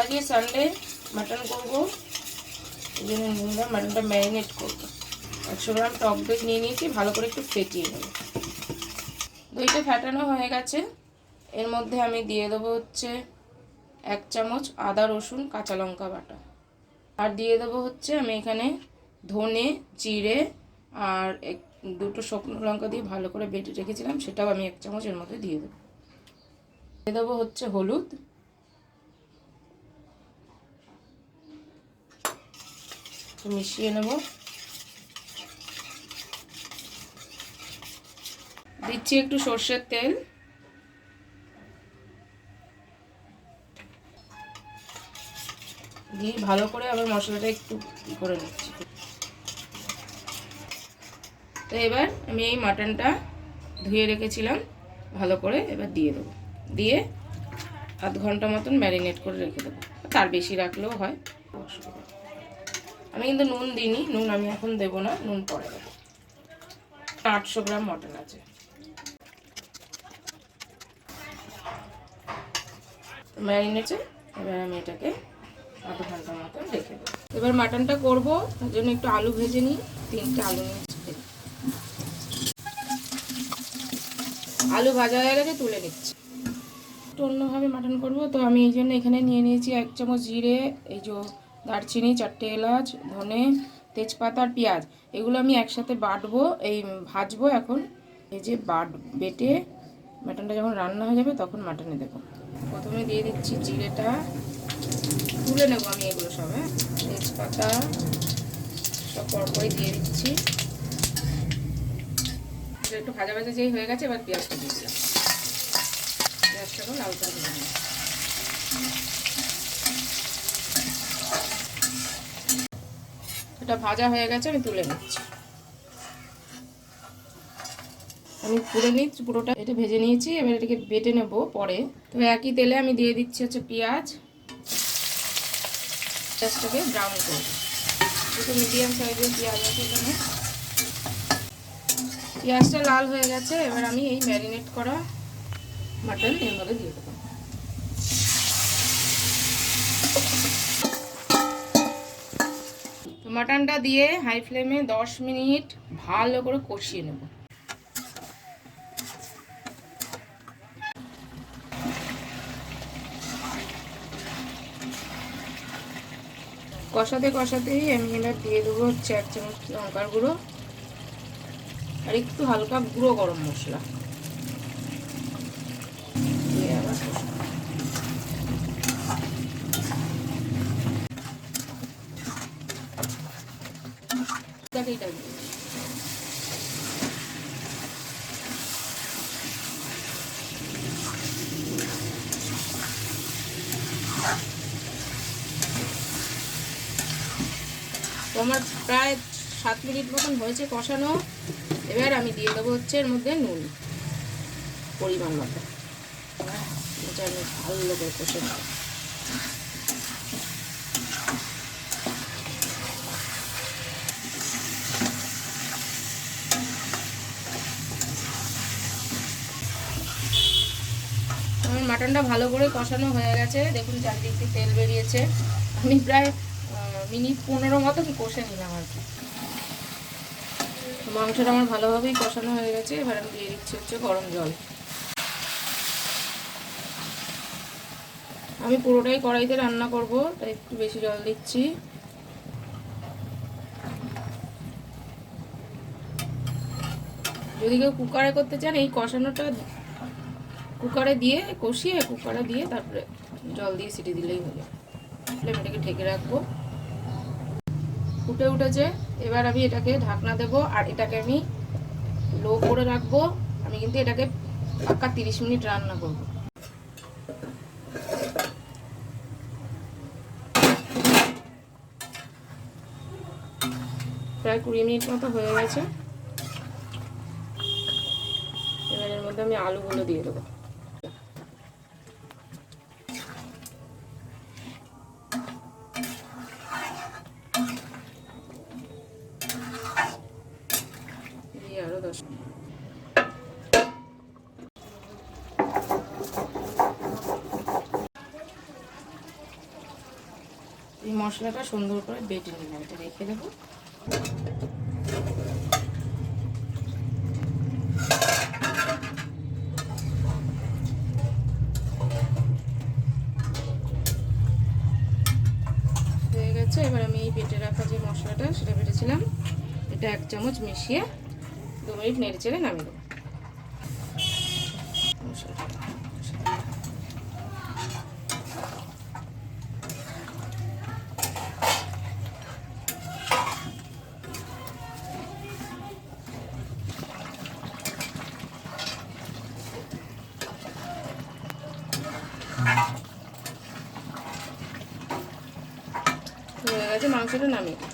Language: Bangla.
আজকে সানডে মাটন করব এই জন্য নিলাম মাটনটা ম্যারিনেট করব একশো গ্রাম টক দই নিয়ে নিয়েছি ভালো করে একটু ফেটিয়ে নেব দইটা ফেটানো হয়ে গেছে এর মধ্যে আমি দিয়ে দেবো হচ্ছে এক চামচ আদা, রসুন, কাঁচা লঙ্কা বাটা। আর দিয়ে দেবো হচ্ছে আমি এখানে ধনে, জিরে আর এক, দুটো শুকনো লঙ্কা দিয়ে ভালো করে বেটে রেখেছিলাম, সেটাও আমি এক চামচ এর মধ্যে দিয়ে দেবো। দিয়ে দেবো হচ্ছে হলুদ। মিশিয়ে নেব। দিচ্ছি একটু সর্ষের তেল। দিয়ে ভালো করে আবার মশলাটা একটু করে নিচ্ছি। তো এবার আমি এই মাটনটা ধুয়ে রেখেছিলাম, ভালো করে এবার দিয়ে দেবো। দিয়ে আধ ঘণ্টা মতন ম্যারিনেট করে রেখে দেবো। তার বেশি রাখলেও হয়। অসুবিধা। আমি কিন্তু নুন দিইনি, নুন আমি এখন দেবো না, নুন পরে দেবো। আটশো গ্রাম মটন আছে। ম্যারিনেটে এবার আমি এটাকে আধ ঘণ্টা মতো রেখে দেবো। এবার মাটনটা করব, তার জন্য একটু আলু ভেজে নিই, তিনটে আলু আলু ভাজা হয়ে গেছে, তুলে নিচ্ছি। একটু অন্যভাবে মাটন করব, তো আমি এই জন্য এখানে নিয়ে নিয়েছি এক চামচ জিরে, এই যে দারচিনি, চারটে এলাচ, ধনে, তেজপাতা আর পেঁয়াজ। এগুলো আমি একসাথে বাটবো, এই ভাজবো এখন। এই যে বাট, বেটে মাটনটা যখন রান্না হয়ে যাবে তখন মাটনে দেবো। প্রথমে দিয়ে দিচ্ছি জিরেটা। তুলে নেব আমি এগুলো সব হ্যাঁ? তেজপাতা, সব পরপরই দিয়ে দিচ্ছি। একটু ভাজা ভাজা যেই হয়ে গেছে, এবার পেঁয়াজটা দিয়ে দিলাম। পেঁয়াজটাকেও লাল করে এটা ভাজা হয়ে গেছে, আমি তুলে নিচ্ছি। আমি পুরো নিচ্ছি পুরোটা এটা ভেজে নিয়েছি, এবার এটাকে বেটে নেব পরে। তো একই তেলে আমি দিয়ে দিচ্ছি হচ্ছে পেঁয়াজ। পেঁয়াজটাকে ব্রাউন করব দুটো মিডিয়াম সাইজের পেঁয়াজ আছে এখানে। পেঁয়াজটা লাল হয়ে গেছে, এবার আমি এই ম্যারিনেট করা মাটন এর মধ্যে দিয়ে দেবো। মাটনটা দিয়ে হাই ফ্লেমে দশ মিনিট ভালো করে কষিয়ে নেব। কষাতে কষাতেই আমি এবার দিয়ে দেবো হচ্ছে এক চামচ লঙ্কার গুঁড়ো আর একটু হালকা গুঁড়ো গরম মশলা। দিয়ে আবার আমার প্রায় সাত মিনিট মতন হয়েছে কষানো। এবার আমি দিয়ে দেবো হচ্ছে এর মধ্যে নুন, পরিমাণ মতো। ভালো করে কষে আমার মাটনটা ভালো করে কষানো হয়ে গেছে। দেখুন চারদিক দিয়ে তেল বেরিয়েছে। আমি প্রায় মিনিট পনেরো মতন কষে নিলাম আর কি। মাংসটা আমার ভালোভাবেই কষানো হয়ে গেছে। এবার আমি দিয়ে দিচ্ছি হচ্ছে গরম জল। আমি পুরোটাই কড়াইতে রান্না করব, তাই একটু বেশি জল দিচ্ছি। যদি কেউ কুকারে করতে চান, এই কষানোটা কুকারে দিয়ে, কষিয়ে কুকারে দিয়ে তারপরে জল দিয়ে সিটি দিলেই যাবে। ফ্লেম এটাকে ঢেকে রাখব। ফুটে উঠেছে। এবার আমি এটাকে ঢাকনা দেব আর এটাকে আমি লো করে রাখব। আমি কিন্তু এটাকে পাক্কা তিরিশ মিনিট রান্না করব। প্রায় কুড়ি মিনিট মতো হয়ে গেছে। এবার এর মধ্যে আমি আলুগুলো দিয়ে দেবো। আরও মশলাটা সুন্দর করে বেটে নিলাম, এটা রেখে দেবো। হয়ে গেছে, এবার আমি এই বেটে রাখা যে মশলাটা, সেটা বেটেছিলাম। এটা এক চামচ মিশিয়ে দু মিনিট নেড়ে চেড়ে নামিয়ে দেবো মাংসটা নামিয়ে।